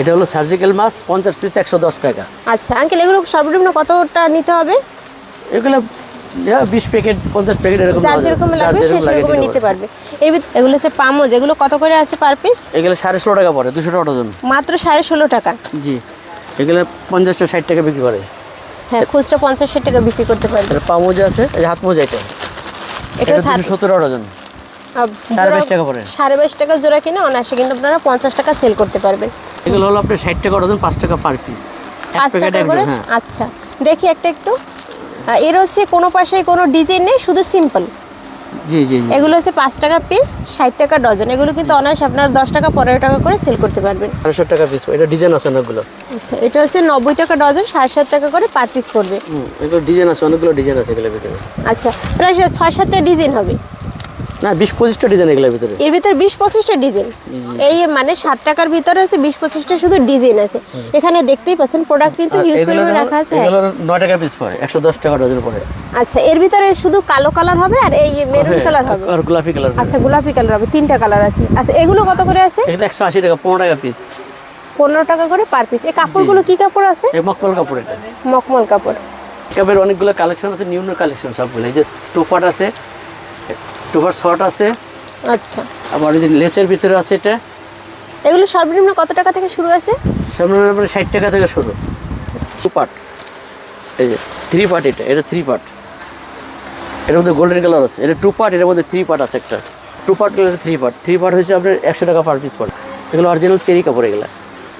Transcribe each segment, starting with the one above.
এটা হলো সার্জিক্যাল মাছ পঞ্চাশ পিস একশো দশ টাকা। আচ্ছা আঙ্কেল এগুলো সর্বনিম্ন কতটা নিতে হবে? এগুলো বিশ প্যাকেট পঞ্চাশ প্যাকেট এরকম যার যেরকম লাগবে সে সেরকম নিতে পারবে। এর এগুলো হচ্ছে পামোজ এগুলো কত করে আছে পার পিস এগুলো সাড়ে ষোলো টাকা পড়ে দুশো টাকা ডজন মাত্র সাড়ে ষোলো টাকা। জি এগুলো পঞ্চাশটা ষাট টাকা বিক্রি করে। হ্যাঁ খুচরা পঞ্চাশ ষাট টাকা বিক্রি করতে পারবে। এটা পা মোজা আছে হাত মোজা এটা। এটা দুশো সত্তর টাকা ডজন সাড়ে বাইশ টাকা পড়ে। সাড়ে বাইশ টাকা জোড়া কিনে অনায়াসে কিন্তু আপনারা পঞ্চাশ টাকা সেল করতে পারবেন। এগুলো হলো আপনার ষাট টাকা ডজন পাঁচ টাকা পার পিস পাঁচ টাকা করে? হ্যাঁ। আচ্ছা দেখি একটা একটু। এর হচ্ছে কোনো পাশে কোনো ডিজাইন নেই শুধু সিম্পল জি জি এগুলো হচ্ছে পাঁচ টাকা পিস ষাট টাকা ডজন এগুলো কিন্তু অনায়াসে আপনার দশ টাকা পনেরো টাকা করে সেল করতে পারবেন। আড়াইশো টাকা পিস এটা ডিজাইন আছে অনেকগুলো। আচ্ছা এটা হচ্ছে নব্বই টাকা ডজন সাড়ে সাত টাকা করে পার পিস পড়বে। হুম এগুলো ডিজাইন আছে অনেকগুলো ডিজাইন আছে এগুলো ভিতরে। আচ্ছা প্রায় ছয় সাতটা ডিজাইন হবে। না বিশ পঁচিশটা ডিজাইন এগুলোর ভিতরে। এর ভিতরে বিশ পঁচিশটা ডিজাইন এই মানে সাত টাকার ভিতরে আছে বিশ পঁচিশটা শুধু ডিজাইন আছে। এখানে দেখতেই পাচ্ছেন প্রোডাক্ট কিন্তু এগুলোর পরিমাণে রাখা আছে। এগুলোর নয় টাকা পিস পড়ে একশো দশ টাকা ডজন পড়ে আচ্ছা এর ভিতরে শুধু কালো কালার হবে আর এই মেরুন কালার হবে? আর গোলাপি কালার আচ্ছা গোলাপি কালার হবে তিনটা কালার আছে। আচ্ছা এগুলো কত করে আছে? এগুলো একশো আশি টাকা পনেরো টাকা পিস পনেরো টাকা করে পার পিস এই কাপড়গুলো কি কাপড় আছে? মকমল কাপড় এটা। মখমল কাপড়। কাপড়ের অনেকগুলো কালেকশন আছে নিউ নিউ কালেকশন সবগুলো। এই যে টুপাট আছে টুপার শর্ট আছে। আচ্ছা। আবার এই যে লেসের ভিতরে আছে এটা। এগুলো সর্বনিম্ন কত টাকা থেকে শুরু আছে? সামনে মানে ষাট টাকা থেকে শুরু। টু পার্ট এই যে থ্রি পার্ট এটা এটা থ্রি পার্ট এটার মধ্যে গোল্ডেন কালার আছে। এটা টু পার্ট এটার মধ্যে থ্রি পার্ট আছে একটা। Two part colour three part three part হচ্ছে আপনার একশো টাকা পার পিস পড়ে এগুলো অরিজিনাল চেরি কাপড় এগুলো।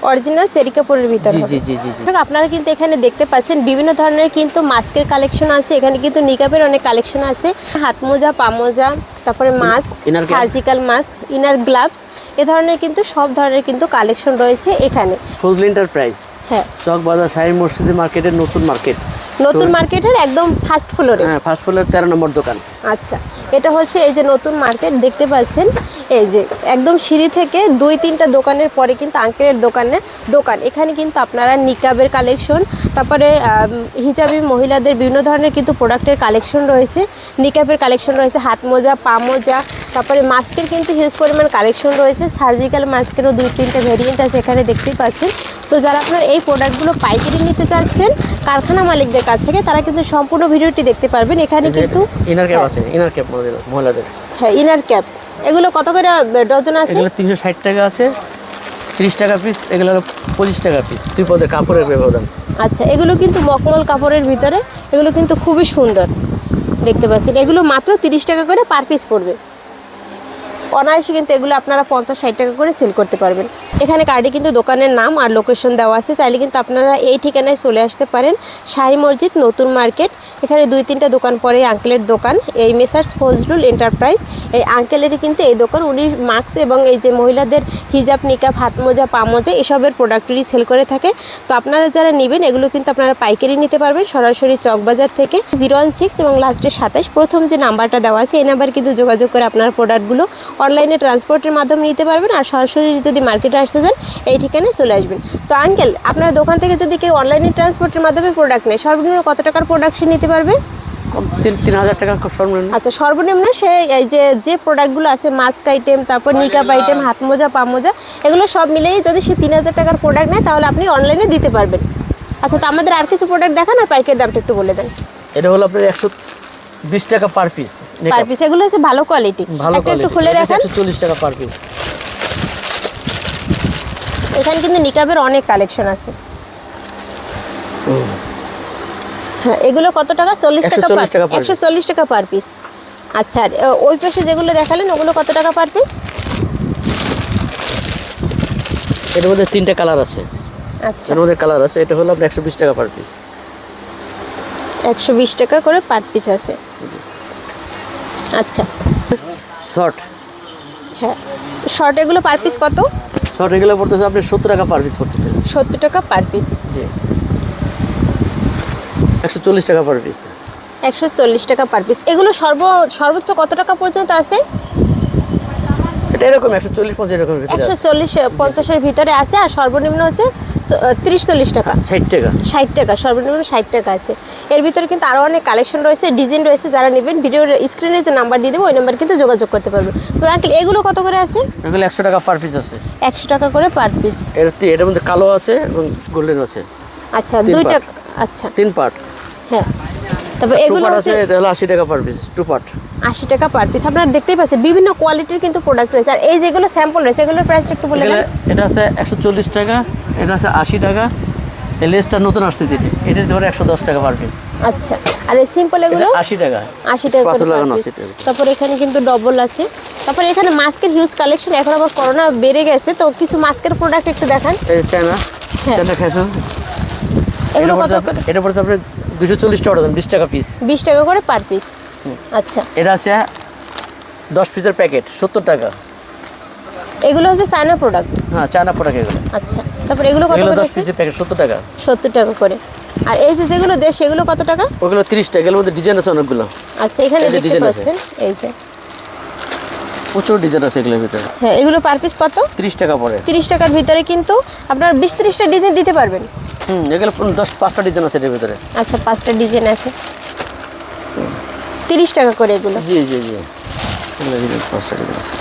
অরিজিনাল সেরি কাপড়ের ভিতরে জি জি জি জি আপনারা কিন্তু এখানে দেখতে পাচ্ছেন বিভিন্ন ধরনের কিন্তু মাস্কের কালেকশন আছে। এখানে কিন্তু নিকাবের অনেক কালেকশন আছে। হাত মোজা পা মোজা তারপরে mask surgical mask inner gloves এ ধরনের কিন্তু সব ধরনের কিন্তু কালেকশন রয়েছে এখানে। ফজলি এন্টারপ্রাইজ হ্যাঁ। চক বাজার শাহী মসজিদের মার্কেটের নতুন মার্কেট নতুন মার্কেটের একদম ফার্স্ট ফ্লোরে হ্যাঁ ফার্স্ট ফ্লোরের তেরো নম্বর দোকান। আচ্ছা এটা হচ্ছে এই যে নতুন মার্কেট দেখতে পাচ্ছেন এই যে একদম সিঁড়ি থেকে দুই তিনটা দোকানের পরে কিন্তু আঙ্কেলের দোকানে দোকান। এখানে কিন্তু আপনারা নিকাবের কালেকশন তারপরে হিজাবি মহিলাদের বিভিন্ন ধরনের কিন্তু প্রোডাক্টের কালেকশন রয়েছে। নিকাবের কালেকশন রয়েছে হাত মোজা পা মোজা তারপরে মাস্কের কিন্তু হিউজ পরিমাণ কালেকশন রয়েছে। সার্জিক্যাল মাস্কেরও দুই তিনটা ভেরিয়েন্ট আছে এখানে দেখতেই পাচ্ছেন। তো যারা আপনার এই প্রোডাক্টগুলো পাইকারি নিতে চাচ্ছেন কারখানা মালিকদের কাছ থেকে তারা কিন্তু সম্পূর্ণ ভিডিওটি দেখতে পারবেন। এখানে কিন্তু ইনার ক্যাপ আছে ইনার ক্যাপ মহিলাদের। হ্যাঁ ইনার ক্যাপ এগুলো কত করে ডজন আছে? এগুলো তিনশো ষাট টাকা আছে। তিরিশ টাকা পিস এগুলো হলো পঁচিশ টাকা পিস দুই পদের কাপড়ের ব্যবধান। আচ্ছা এগুলো কিন্তু মকমল কাপড়ের ভিতরে এগুলো কিন্তু খুবই সুন্দর দেখতে পাচ্ছেন। এগুলো মাত্র তিরিশ টাকা করে পার পিস পড়বে। অনায়াসে কিন্তু এগুলো আপনারা পঞ্চাশ ষাট টাকা করে সেল করতে পারবেন। এখানে কার্ডে কিন্তু দোকানের নাম আর লোকেশন দেওয়া আছে। চাইলে কিন্তু আপনারা এই ঠিকানায় চলে আসতে পারেন। শাহী মসজিদ, নতুন মার্কেট। এখানে দুই তিনটা দোকান পরে আঙ্কেলের দোকান। এই মেসার্স ফজলুল এন্টারপ্রাইজ। এই আঙ্কেলেরই কিন্তু এই দোকান। উনি মাস্ক এবং এই যে মহিলাদের হিজাব নিকাপ হাত মোজা, পা মোজা, এসবের প্রোডাক্টগুলি সেল করে থাকে। তো আপনারা যারা নেবেন, এগুলো কিন্তু আপনারা পাইকারি নিতে পারবেন সরাসরি চকবাজার থেকে। জিরো ওয়ান সিক্স এবং লাস্টে সাতাশ। প্রথম যে নাম্বারটা দেওয়া আছে, এই নাম্বার কিন্তু যোগাযোগ করে আপনার প্রোডাক্টগুলো অনলাইনে ট্রান্সপোর্টের মাধ্যমে নিতে পারবেন। আর সরাসরি যদি মার্কেটে আসতে চান এই ঠিকানায় চলে আসবেন। তো আঙ্কেল আপনার দোকান থেকে যদি কেউ অনলাইনে ট্রান্সপোর্টের মাধ্যমে প্রোডাক্ট নেয় সর্বনিম্ন কত টাকার প্রোডাক্ট সে নিতে পারবে? তিন তিন হাজার টাকা সর্বনিম্ন। আচ্ছা সর্বনিম্ন সে এই যে যে প্রোডাক্টগুলো আছে মাস্ক আইটেম তারপর নিকাপ আইটেম হাত মোজা পা মোজা এগুলো সব মিলেই যদি সে তিন হাজার টাকার প্রোডাক্ট নেয় তাহলে আপনি অনলাইনে দিতে পারবেন। আচ্ছা তো আমাদের আর কিছু প্রোডাক্ট দেখান আর পাইকের দামটা একটু বলে দেন। এটা হলো আপনার একশো বিশ টাকা পার পিস পার পিস এগুলো হচ্ছে ভালো কোয়ালিটি ভালো একটু খুলে দেখান। চল্লিশ টাকা পার পিস এখানে কিন্তু নিকাবের অনেক কালেকশন আছে। হ্যাঁ এগুলো কত টাকা? চল্লিশ টাকা 140 টাকা per একশো চল্লিশ টাকা পার পিস আচ্ছা ওই পাশে যেগুলো দেখালেন ওগুলো কত টাকা পার পিস এর মধ্যে তিনটে কালার আছে। আচ্ছা। এর মধ্যে কালার আছে এটা হলো আপনার একশো বিশ টাকা পার পিস একশো বিশ টাকা করে পার পিস আছে। আচ্ছা। শর্ট হ্যাঁ শর্ট এগুলো পার পিস কত? শর্ট এগুলো পড়তেছে আপনি সত্তর টাকা পার পিস পড়তেছে সত্তর টাকা পার পিস জি। একশো চল্লিশ টাকা পার পিস একশো চল্লিশ টাকা পার পিস এগুলো সর্ব সর্বোচ্চ কত টাকা পর্যন্ত আছে? এটা এরকম একশো চল্লিশ পঞ্চাশ এরকম একশো চল্লিশ পঞ্চাশের ভিতরে আছে আর সর্বনিম্ন হচ্ছে তিরিশ চল্লিশ টাকা। ষাট টাকা। ষাট টাকা সর্বনিম্ন ষাট টাকা আছে। এর ভিতরে কিন্তু আরও অনেক কালেকশন রয়েছে ডিজাইন রয়েছে যারা নেবেন ভিডিওর স্ক্রিনে যে নাম্বার দিয়ে দেবো ওই নাম্বার কিন্তু যোগাযোগ করতে পারবে তো আঙ্কেল এগুলো কত করে আছে? এগুলো একশো টাকা পার পিস আছে। একশো টাকা করে পার পিস এর এটার মধ্যে কালো আছে এবং গোল্ডেন আছে। আচ্ছা দুইটা আচ্ছা। তিন পার্ট হ্যাঁ। তারপর এগুলো আছে এটা হলো আশি টাকা পার পিস টু পার্ট আশি টাকা পার পিস আপনারা দেখতেই পাচ্ছেন বিভিন্ন কোয়ালিটির কিন্তু প্রোডাক্ট রয়েছে। আর এই যেগুলো স্যাম্পল রয়েছে এগুলোর প্রাইসটা একটু বলে দেন। এটা আছে একশো চল্লিশ টাকা এটা আছে আশি টাকা। এই লেসটা নতুন আসছে যেটি এটা ধরে একশো দশ টাকা পার পিস আচ্ছা আর এই সিম্পল এগুলো? আশি টাকা। আশি টাকা পাথর লাগানো আছে তারপর এখানে কিন্তু ডবল আছে। তারপর এখানে মাস্কের হিউজ কালেকশন এখন আবার করোনা বেড়ে গেছে। তো কিছু মাস্কের প্রোডাক্ট একটু দেখান। এই চায়না। চায়না ফ্যাশন এগুলো কত এটা পড়তে আপনার দুশো চল্লিশ টাকা দাম বিশ টাকা পিস বিশ টাকা করে পার পিস আচ্ছা। এটা আছে দশ পিসের প্যাকেট সত্তর টাকা। এগুলো হচ্ছে চায়না প্রোডাক্ট হ্যাঁ চায়না প্রোডাক্ট এগুলো। আচ্ছা। তারপর এগুলো কত করে দশ আছে? পিসের প্যাকেট সত্তর টাকা। সত্তর টাকা করে। আর এই যে যেগুলো দেশ সেগুলো কত টাকা? ওগুলো তিরিশ টাকা এগুলোর মধ্যে ডিজাইন আছে অনেকগুলো। আচ্ছা এখানে দেখতে। পাচ্ছেন এই যে। প্রচুর ডিজাইন আছে এগুলোর ভিতরে। হ্যাঁ এগুলো পার পিস কত? তিরিশ টাকা পড়ে। তিরিশ টাকার ভিতরে কিন্তু আপনার বিশ তিরিশটা ডিজাইন দিতে পারবেন। হুম এগুলো দশ পাঁচটা ডিজাইন আছে এটার ভিতরে। আচ্ছা পাঁচটা ডিজাইন আছে। তিরিশ টাকা করে এগুলো। জি জি জি। পাঁচটা ডিজাইন আছে।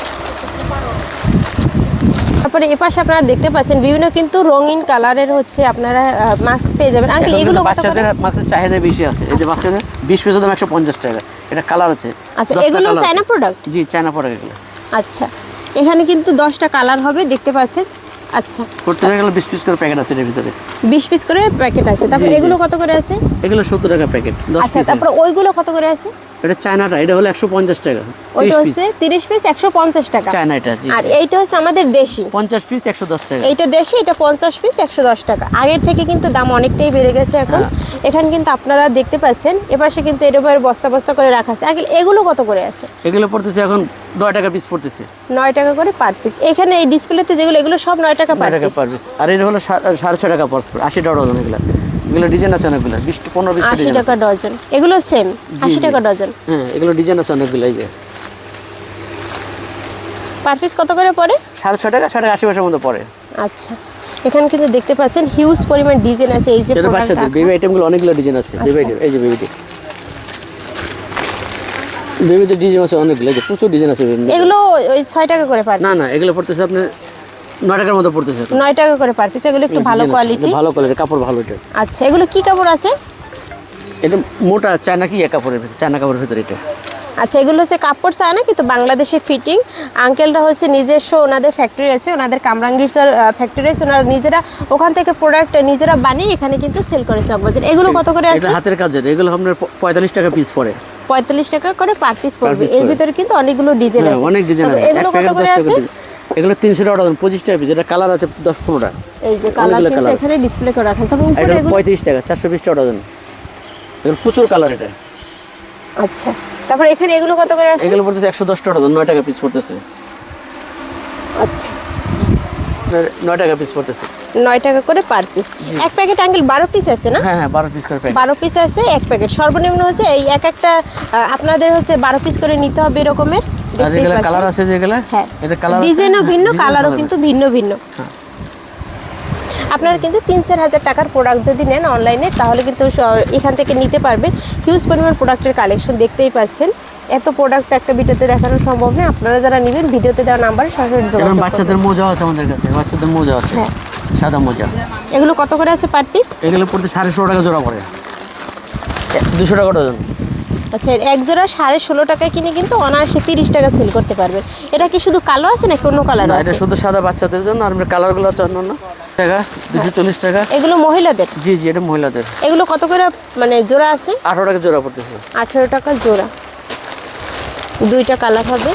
তারপরে এপাশে আপনারা দেখতে পাচ্ছেন বিভিন্ন কিন্তু রঙিন কালারের হচ্ছে আপনারা মাস্ক পেয়ে যাবেন। আঙ্কেল এগুলো? বাচ্চাদের মাছের চাহিদা বেশি আছে। এই যে বাচ্চাদের বিশ পিসের দাম একশো পঞ্চাশ টাকা। এটা কালার আছে। আচ্ছা এগুলো চায়না প্রোডাক্ট জি চায়না প্রোডাক্ট এগুলো। আচ্ছা এখানে কিন্তু দশটা কালার হবে দেখতে পাচ্ছেন। আচ্ছা। প্রত্যেক গেলে বিশ পিস করে প্যাকেট আছে এর ভিতরে। বিশ পিস করে প্যাকেট আছে। তারপর। এগুলো কত করে আছে? এগুলো সত্তর টাকা প্যাকেট দশ আচ্ছা তারপর ওইগুলো কত করে আছে? এটা চায়নাটা এটা হলো একশো পঞ্চাশ টাকা ওইটা হচ্ছে তিরিশ পিস একশো পঞ্চাশ টাকা। চায়না এটা জি। আর এইটা হচ্ছে আমাদের দেশি। পঞ্চাশ পিস একশো দশ টাকা। এইটা দেশি এটা পঞ্চাশ পিস একশো দশ টাকা। আগের থেকে কিন্তু দাম অনেকটাই বেড়ে গেছে এখন। হ্যাঁ। এখানে কিন্তু আপনারা দেখতে পাচ্ছেন এপাশে কিন্তু এরকম বস্তা বস্তা করে রাখা আছে। আগে এগুলো কত করে আছে? এগুলো পড়তেছে এখন নয় টাকা পিস পড়তেছে। নয় টাকা করে পার পিস এখানে এই ডিসপ্লেতে যেগুলো এগুলো সব নয় টাকা পার টাকা পিস পার পিস আর এটা হলো সা- সাড়ে ছয় টাকা পার আশি টাকা ডজন এগুলো। এগুলো ডিজাইন আছে অনেকগুলো বিশ পনেরো বিশ আশি টাকা ডজন। এগুলো সেম আশি। টাকা ডজন। হ্যাঁ এগুলো ডিজাইন আছে অনেকগুলো এই যে। পার পিস কত করে পড়ে? সাড়ে টাকা সাড়ে আশি পয়সার মধ্যে পড়ে। আচ্ছা। এখানে কিন্তু দেখতে পাচ্ছেন হিউজ পরিমাণ ডিজাইন আছে এই যে এটা বাচ্চাদের বেবি আইটেমগুলো অনেকগুলো ডিজাইন আছে। বেবি আচ্ছা। আইটেম এই যে বেবিতে বেবিদের ডিজাইন আছে অনেকগুলো প্রচুর ডিজাইন আছে। এগুলো ওই ছয় টাকা করে পার না না এগুলো পড়তেছে আপনার নয় টাকার মতো পড়তেছে নয় টাকা করে পার পিস এগুলো একটু ভালো কোয়ালিটি ভালো কোয়ালিটি কাপড় ভালো এটা। আচ্ছা এগুলো কি কাপড় আছে? এটা মোটা চায়না কি কাপড়ের ভিতরে চায়না কাপড়ের ভিতরে এটা? আচ্ছা এগুলো হচ্ছে কাপড় চায় না কিন্তু বাংলাদেশে ফিটিং আঙ্কেলরা হচ্ছে নিজস্ব ওনাদের ফ্যাক্টরি আছে ওনাদের কামরাঙ্গীরসার ফ্যাক্টরি আছে ওনারা নিজেরা ওখান থেকে প্রোডাক্ট নিজেরা বানিয়ে এখানে কিন্তু সেল করে চকবাজার এগুলো কত করে আছে? হাতের কাজের এগুলো আপনার পঁয়তাল্লিশ টাকা পিস পড়ে। পঁয়তাল্লিশ টাকা করে পার পিস পড়বে। এর ভিতরে কিন্তু অনেকগুলো ডিজাইন হ্যাঁ আছে। অনেক ডিজাইন এগুলো কত করে আছে। এগুলো তিনশো টাকা ডজন টাকা পিস এটা কালার আছে দশ পনেরোটা। এই যে কালার কিন্তু এখানে ডিসপ্লে করে রাখেন তবে উপরে এগুলো পঁয়ত্রিশ টাকা চারশো বিশ টাকা ডজন। এগুলো প্রচুর কালার এটা। আচ্ছা। তারপর এখানে এগুলো কত করে আছে? এগুলো পড়তেছে একশো দশ টাকা ডজন নয় টাকা পিস পড়তেছে। আচ্ছা। নয় টাকা পিস পড়তেছে। নয় টাকা করে পার পিস এক প্যাকেট আঙ্কেল বারো পিস আছে না? হ্যাঁ হ্যাঁ বারো পিস করে প্যাকেট বারো পিস আছে এক প্যাকেট সর্বনিম্ন হচ্ছে এই এক একটা আপনাদের হচ্ছে বারো পিস করে নিতে হবে এরকমের? আর দেখতেই কালার আছে যেগুলো হ্যাঁ। এটা কালার ডিজাইনও ভিন্ন কালারও কিন্তু ভিন্ন ভিন্ন। আপনারা কিন্তু তিন চার হাজার টাকার প্রোডাক্ট যদি নেন অনলাইনে তাহলে কিন্তু এখান থেকে নিতে পারবেন। হিউজ পরিমাণ প্রোডাক্টের কালেকশন দেখতেই পাচ্ছেন। এত প্রোডাক্ট একটা ভিডিওতে দেখানো সম্ভব নয় আপনারা যারা নেবেন ভিডিওতে দেওয়া নাম্বারে সরাসরি যোগাযোগ বাচ্চাদের মোজা আছে আমাদের কাছে। বাচ্চাদের মোজা আছে। হ্যাঁ। সাদা মোজা। এগুলো কত করে আছে পার পিস এগুলো পড়তে সাড়ে ষোলো টাকা জোড়া পড়ে দুশো টাকা ডজন। আচ্ছা এক জোড়া সাড়ে ষোলো টাকায় কিনে কিন্তু অনায়াসে তিরিশ টাকা সেল করতে পারবেন এটা কি শুধু কালো আছে নাকি অন্য কালার আছে? এটা শুধু সাদা বাচ্চাদের জন্য আর কালারগুলো আছে অন্য টাকা দুশো চল্লিশ টাকা। এগুলো মহিলাদের? জি জি এটা মহিলাদের। এগুলো কত করে মানে জোড়া আছে? আঠারো টাকা জোড়া পড়তেছে। আঠেরো টাকা জোড়া। দুইটা কালার হবে।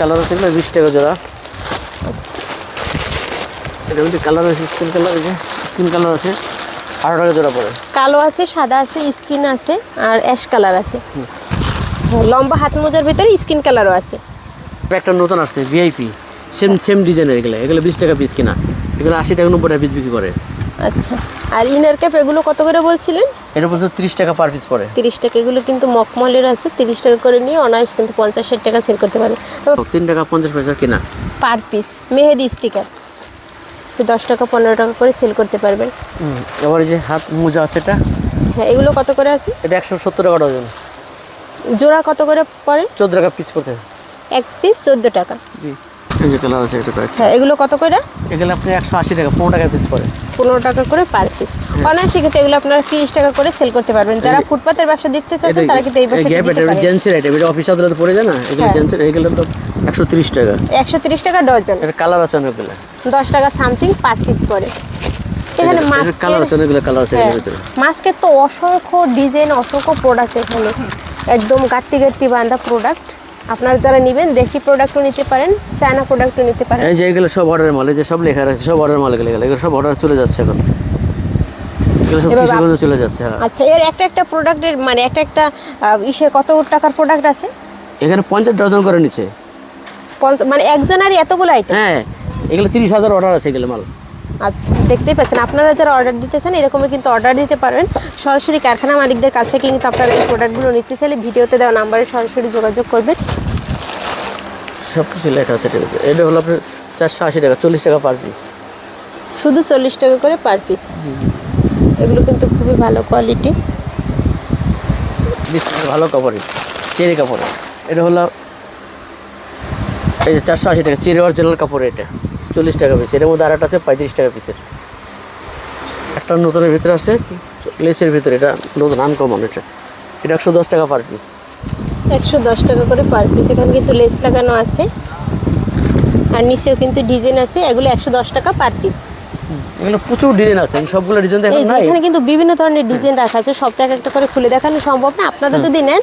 কালার আছে এগুলো বিশ টাকা জোড়া। এটা মধ্যে কালার আছে স্কিন কালার আছে স্কিন কালার আছে। আঠারো টাকা জোড়া পড়ে কালো আছে সাদা আছে স্কিন আছে আর অ্যাশ কালার আছে। হ্যাঁ, লম্বা হাত মোজার ভিতরে স্কিন কালারও আছে। একটা নতুন আসছে ভিআইপি সেম সেম ডিজাইনের এগুলো। এগুলো বিশ টাকা পিস কিনা। এগুলো আশি টাকা নব্বই টাকা পিস বিক্রি করে। আচ্ছা। আর ইনার ক্যাপ এগুলো কত করে বলছিলেন? এটা বলতে তিরিশ টাকা পার পিস পড়ে তিরিশ টাকা এগুলো কিন্তু মকমলের আছে। তিরিশ টাকা করে নিয়ে অনায়াস কিন্তু পঞ্চাশ ষাট টাকা সেল করতে পারবে। তিন টাকা পঞ্চাশ পয়সা কিনা। পার পিস মেহেদি স্টিকার তো দশ টাকা পনেরো টাকা করে সেল করতে পারবেন। এবার যে হাত মোজা আছে এটা? হ্যাঁ এগুলো কত করে আছে? এটা একশো সত্তর টাকা ডজন। জোড়া কত করে পড়ে? চোদ্দ টাকা পিস পড়তে এক পিস চোদ্দ টাকা। জি। এই আছে এটা হ্যাঁ এগুলো কত করে? এগুলো আপনি একশো আশি টাকা পনেরো টাকা পিস পড়ে। পনেরো টাকা করে পার পিস অনায়াসে কিন্তু এগুলো আপনারা তিরিশ টাকা করে সেল করতে পারবেন। যারা ফুটপাতের ব্যবসা দেখতে চাচ্ছেন তারা কিন্তু এই ব্যবসা গ্যাপ এটা দিতে পারেন। জেন্টসের আইটেম এটা অফিস আদালতে পড়ে যায় না? এগুলো হ্যাঁ। জেন্টসের এগুলো তো একশো তিরিশ টাকা। একশো তিরিশ টাকা ডজন। এটা কালার আছে অনেকগুলো। দশ টাকা সামথিং পার পিস পড়ে এখানে কালার আছে অনেকগুলো কালার আছে হ্যাঁ, এর মাস্কের তো অসংখ্য ডিজাইন অসংখ্য প্রোডাক্ট এখানে। একদম গাট্টি গাট্টি বান্ধা প্রোডাক্ট আপনারা যারা নেবেন দেশি প্রোডাক্টও নিতে পারেন চায়না প্রোডাক্টও নিতে পারেন। এই যে এগুলো সব অর্ডারের মাল যে সব লেখা আছে সব অর্ডার মাল এগুলো। এগুলো সব অর্ডার চলে যাচ্ছে এখন। চলে যাচ্ছে হ্যাঁ। আচ্ছা এর একটা একটা প্রোডাক্টের মানে একটা একটা ইসে কত টাকার প্রোডাক্ট আছে? এখানে পঞ্চাশ ডজন করে নিচ্ছে। মানে একজনেরই এতগুলো আইটেম হ্যাঁ এগুলো তিরিশ হাজার অর্ডার আছে এগুলো মাল। আচ্ছা দেখতেই পাচ্ছেন আপনারা যারা অর্ডার দিতে চান এরকমের কিন্তু অর্ডার দিতে পারবেন সরাসরি কারখানা মালিকদের কাছ থেকে কিন্তু আপনারা এই প্রোডাক্টগুলো নিতে চাইলে ভিডিওতে দেওয়া নাম্বারে সরাসরি যোগাযোগ করবেন। সব কিছু লেখা আছে। এটা হলো আপনার চারশো আশি টাকা চল্লিশ টাকা পার পিস শুধু চল্লিশ টাকা করে পার পিস এগুলো কিন্তু খুবই ভালো কোয়ালিটি ভালো কাপড় চেরি কাপড় এটা হলো এই যে চারশো আশি টাকা, চিরে অরিজিনাল কাপড় এটা, চল্লিশ টাকা পিস এটার মধ্যে আরেকটা আছে পঁয়ত্রিশ টাকা পিসের একটা নতুনের ভিতরে আছে, লেসের ভিতরে, এটা নতুন আনকমন এটা। এটা একশো দশ টাকা পার পিস একশো দশ টাকা করে পার পিস এখানে কিন্তু লেস লাগানো আছে। আর নিচেও কিন্তু ডিজাইন আছে, এগুলো একশো দশ টাকা পার পিস এগুলো প্রচুর ডিজাইন আছে। সবগুলো ডিজাইন এই দেখেন নাই। এখানে কিন্তু বিভিন্ন ধরনের ডিজাইন রাখা আছে। সব এক একটা করে খুলে দেখানো সম্ভব না। আপনারা যদি নেন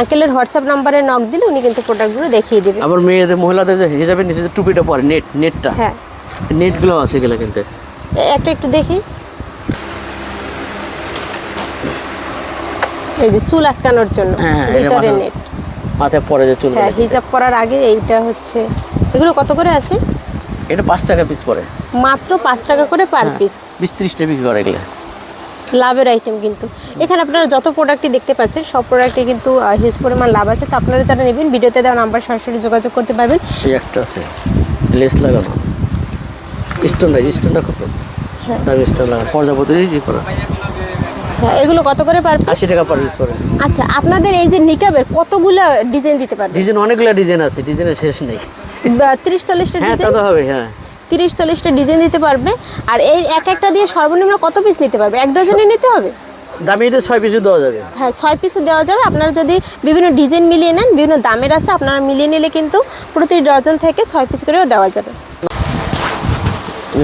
আঙ্কেলের হোয়াটসঅ্যাপ নাম্বারে নক দিলে উনি কিন্তু প্রোডাক্টগুলো দেখিয়ে দেবেন আবার মেয়েদের মহিলাদের হিজাবের নিচে যে টুপিটা পরে নেট নেটটা হ্যাঁ। নেটগুলো আছে এগুলো কিন্তু। একটা একটু দেখি। এই যে চুল আটকানোর জন্য। হ্যাঁ, হ্যাঁ, ভিতরে নেট মাথায় পরে যে চুল হ্যাঁ হিজাব পরার আগে এইটা হচ্ছে। এগুলো কত করে আছে? এটা পাঁচ টাকা পিস পরে মাত্র পাঁচ টাকা করে পার পিস বিশ ত্রিশটা বিক্রি করে এগুলো। লাভের আইটেম কিন্তু। এখানে আপনারা যত প্রোডাক্টই দেখতে পাচ্ছেন সব প্রোডাক্টে কিন্তু হিউজ পরিমাণ লাভ আছে। তো আপনারা যারা নেবেন ভিডিওতে দেওয়া নাম্বার সরাসরি যোগাযোগ করতে পারবেন। এই একটা আছে লেস লাগানো। স্টোন রাইজ স্টোনটা কত? হ্যাঁ। দামি স্টোন লাগানো পর্যাপতি ই করা। হ্যাঁ এগুলো কত করে পার আশি টাকা পার পিস পরে আচ্ছা আপনাদের এই যে নিকাবের কতগুলো ডিজাইন দিতে পারবেন? ডিজাইন অনেকগুলো ডিজাইন আছে ডিজাইনের শেষ নেই। তিরিশ চল্লিশটা হ্যাঁ ডিজাইন তো হবে হ্যাঁ। তিরিশ চল্লিশটা ডিজাইন দিতে পারবে। আর এই এক একটা দিয়ে সর্বনিম্ন কত পিস নিতে পারবে? এক ডজনে নিতে হবে? দামি এটা ছয় পিসে দেওয়া যাবে। হ্যাঁ ছয় পিসও দেওয়া যাবে। আপনারা যদি বিভিন্ন ডিজাইন মিলিয়ে নেন বিভিন্ন দামের আছে আপনারা মিলিয়ে নিলে কিন্তু প্রতি ডজন থেকে ছয় পিস করেও দেওয়া যাবে।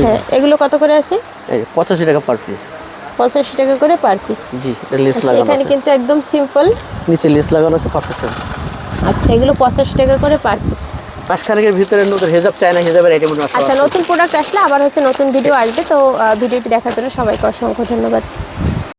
হ্যাঁ এগুলো কত করে আছে? পঁচাশি টাকা পার পিস পঁচাশি টাকা করে পার পিস জি লেস লাগানো এখানে কিন্তু একদম সিম্পল নিচে লেস লাগানো আছে টাকা। আচ্ছা এগুলো পঁচাশি টাকা করে পার পিস পাঁচখানেকের ভিতরে নতুন হেজাব, চায়না হিজাবের আইটেম আচ্ছা নতুন প্রোডাক্ট আসলে আবার হচ্ছে নতুন ভিডিও আসবে, তো ভিডিওটি দেখার জন্য সবাইকে অসংখ্য ধন্যবাদ।